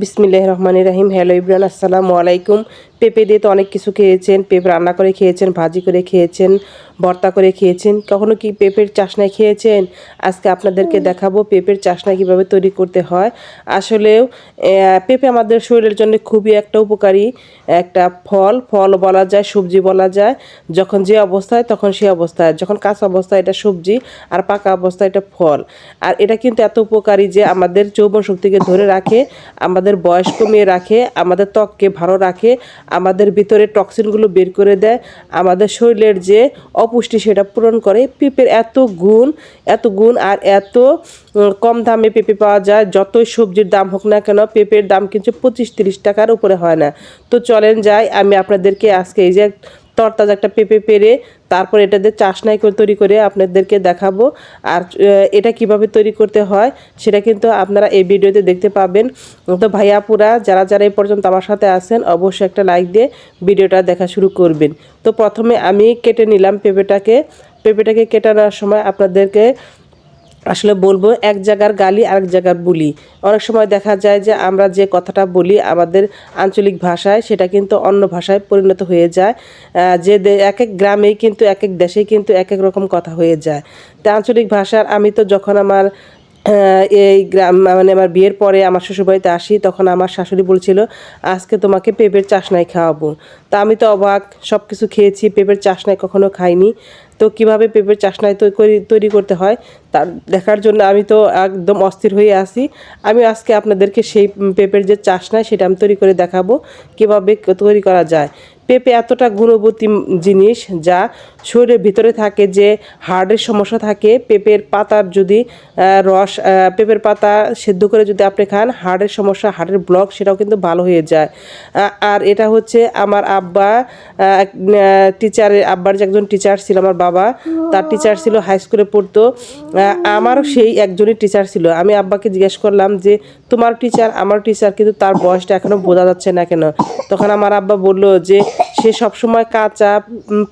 বিসমিল্লাহ রহমান রাহিম। হ্যালো ইব্রান আসসালামু আলাইকুম। পেঁপে দিয়ে তো অনেক কিছু খেয়েছেন পেঁপে রান্না করে খেয়েছেন ভাজি করে খেয়েছেন ভর্তা করে খেয়েছেন। কখনো কি পেঁপের চাশনায় খেয়েছেন? আজকে আপনাদেরকে দেখাবো পেঁপের চাশনা কীভাবে তৈরি করতে হয়। আসলেও পেঁপে আমাদের শরীরের জন্য খুবই একটা উপকারী একটা ফল। ফল বলা যায় সবজি বলা যায়। যখন যে অবস্থায় তখন সে অবস্থায়। যখন কাঁচা অবস্থায় এটা সবজি আর পাকা অবস্থায় এটা ফল। আর এটা কিন্তু এত উপকারী যে আমাদের যৌবন শক্তিকে ধরে রাখে আমাদের বয়স কমিয়ে রাখে আমাদের ত্বককে ভালো রাখে আমাদের ভিতরে টক্সিনগুলো বের করে দেয়। আমাদের শরীরের যে অপুষ্টি সেটা পূরণ করে। পেঁপের এত গুণ এত গুণ আর এত কম দামে পেঁপে পাওয়া যায়। যতই সবজির দাম হোক না কেন পেঁপের দাম কিন্তু পঁচিশ তিরিশ টাকার উপরে হয় না। তো চলেন যাই, আমি আপনাদেরকে আজকে এই যে তরতাজা একটা পেঁপে পেরে তারপর এটা দিয়ে চাশনাই করে তৈরি করে আপনাদেরকে দেখাবো। আর এটা কীভাবে তৈরি করতে হয় সেটা কিন্তু আপনারা এই ভিডিওতে দেখতে পাবেন। তো ভাইয়াপুরা যারা যারা এই পর্যন্ত আমার সাথে আছেন, অবশ্যই একটা লাইক দিয়ে ভিডিওটা দেখা শুরু করবেন। তো প্রথমে আমি কেটে নিলাম পেঁপেটাকে। পেঁপেটাকে কেটানোর সময় আপনাদেরকে আসলে বলব, এক জায়গার গালি, আরেক জায়গার বলি। অনেক সময় দেখা যায় যে আমরা যে কথাটা বলি আমাদের আঞ্চলিক ভাষায়, সেটা কিন্তু অন্য ভাষায় পরিণত হয়ে যায়। যে এক এক গ্রামেই কিন্তু এক এক দেশেই কিন্তু এক এক রকম কথা হয়ে যায়। তা আঞ্চলিক ভাষার, আমি তো যখন আমার এই গ্রাম মানে আমার বিয়ের পরে আমার শ্বশুরবাড়িতে আসি, তখন আমার শাশুড়ি বলছিল, আজকে তোমাকে পেঁপের চাশনাই খাওয়াবো। তা আমি তো অবাক সব কিছু খেয়েছি, পেঁপের চাশনাই কখনো খাইনি। তো কীভাবে পেঁপের চাশনায় তৈ- করি- তৈরি করতে হয়, তার দেখার জন্য আমি তো একদম অস্থির হয়ে আসি আমি আজকে আপনাদেরকে সেই পেঁপের যে চাশনায় সেটা আমি তৈরি করে দেখাবো, কীভাবে তৈরি করা যায়। পেঁপে এতটা গুণবতী জিনিস যা শরীরের ভিতরে থাকে যে হার্টের সমস্যা থাকে, পেঁপের পাতার যদি রস পেঁপের পাতা সেদ্ধ করে যদি আপনি খান হার্টের সমস্যা হার্টের ব্লক সেটাও কিন্তু ভালো হয়ে যায়। আর এটা হচ্ছে আমার আব্বা টিচারের আব্বার যে একজন টিচার ছিল, আমার বাবা, তার টিচার ছিল হাই স্কুলে পড়তো। আমারও সেই একজনই টিচার ছিল। আমি আব্বাকে জিজ্ঞেস করলাম যে তোমার টিচার আমার টিচার কিন্তু তার বয়সটা এখনও বোঝা যাচ্ছে না কেন? তখন আমার আব্বা বলল যে, সে সবসময় কাঁচা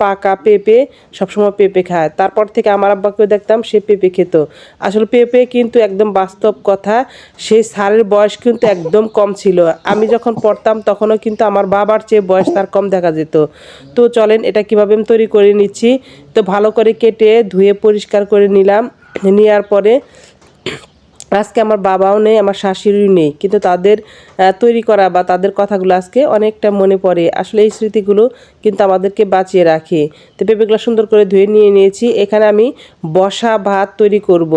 পাকা পেঁপে সবসময় পেঁপে খায়। তারপর থেকে আমার আব্বাকেও দেখতাম সে পেঁপে খেত। আসলে পেঁপে কিন্তু একদম বাস্তব কথা, সেই সারের বয়স কিন্তু একদম কম ছিল। আমি যখন পড়তাম তখনও কিন্তু আমার বাবার চেয়ে বয়স তার কম দেখা যেত। তো চলেন, এটা কীভাবে আমি তৈরি করে নিচ্ছি? তো ভালো করে কেটে ধুয়ে পরিষ্কার করে নিলাম। নেওয়ার পরে আজকে আমার বাবাও নেই, আমার শাশুড়িও নেই। কিন্তু তাদের তৈরি করা বা তাদের কথাগুলো আজকে অনেকটা মনে পড়ে। আসলে এই স্মৃতিগুলো কিন্তু আমাদেরকে বাঁচিয়ে রাখে। তো পেঁপেগুলো সুন্দর করে ধুয়ে নিয়ে নিয়েছি। এখানে আমি বসা ভাত তৈরি করব।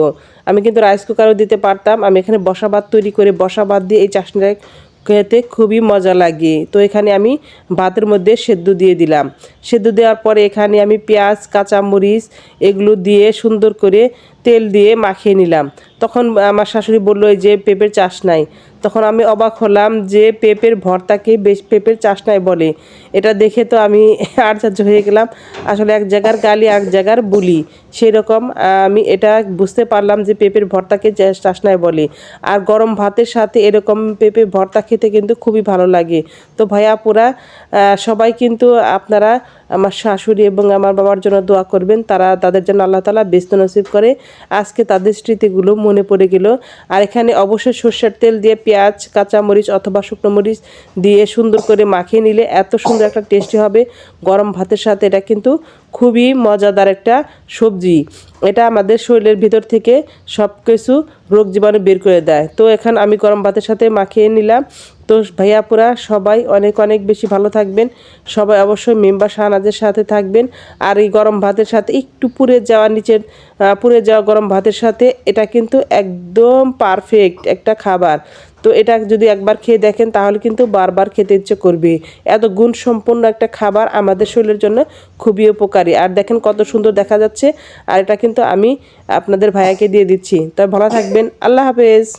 আমি কিন্তু রাইস কুকারও দিতে পারতাম। আমি এখানে বসা ভাত তৈরি করে বসা ভাত দিয়ে এই চাষনিটা খেতে খুবই মজা লাগে। তো এখানে আমি ভাতের মধ্যে সেদ্ধ দিয়ে দিলাম। সেদ্ধ দেওয়ার পরে এখানে আমি পেঁয়াজ, কাঁচামরিচ এগুলো দিয়ে সুন্দর করে তেল দিয়ে মাখিয়ে নিলাম। তখন আমার শাশুড়ি বলল যে পেঁপের চাষ নাই। তখন আমি অবাক হলাম যে পেঁপের ভর্তাকে বেশ পেঁপের চাষ নাই বলে। এটা দেখে তো আমি আশ্চর্য হয়ে গেলাম। আসলে এক জায়গার গালি, এক জায়গার বুলি। সেই রকম আমি এটা বুঝতে পারলাম যে পেঁপের ভর্তাকে চাষ নাই বলে। আর গরম ভাতের সাথে এরকম পেঁপে ভর্তা খেতে কিন্তু খুবই ভালো লাগে। তো ভাইয়া পুরা সবাই কিন্তু আপনারা আমার শাশুড়ি এবং আমার বাবার জন্য দোয়া করবেন। তারা তাদের জন্য আল্লাহ তালা ব্যস্ত নসিব করে। আজকে তাদের স্মৃতিগুলো মনে পড়ে গেল। আর এখানে অবশ্যই সর্ষের তেল দিয়ে পেঁয়াজ, কাঁচামরিচ অথবা শুকনো মরিচ দিয়ে সুন্দর করে মাখিয়ে নিলে এত সুন্দর একটা টেস্টি হবে। গরম ভাতের সাথে এটা কিন্তু খুবই মজাদার একটা সবজি। এটা আমাদের শরীরের ভিতর থেকে সব কিছু রোগ জীবাণু বের করে দেয়। তো এখন আমি গরম ভাতের সাথে মাখিয়ে নিলাম। তো ভাইয়াপুরা সবাই অনেক অনেক বেশি ভালো থাকবেন। সবাই অবশ্যই মেম্বার শাহনাজের সাথে থাকবেন। আর এই গরম ভাতের সাথে একটু পুড়ে যাওয়া নিচের পুড়ে যাওয়া গরম ভাতের সাথে এটা কিন্তু একদম পারফেক্ট একটা খাবার। তো এটা যদি একবার খেয়ে দেখেন, তাহলে কিন্তু বারবার খেতে ইচ্ছে করবে। এত গুণ গুণসম্পন্ন একটা খাবার আমাদের শরীরের জন্য খুবই উপকারী। আর দেখেন কত সুন্দর দেখা যাচ্ছে। আর এটা কিন্তু আমি আপনাদের ভাইয়াকে দিয়ে দিচ্ছি। তবে ভালো থাকবেন। আল্লাহ হাফেজ।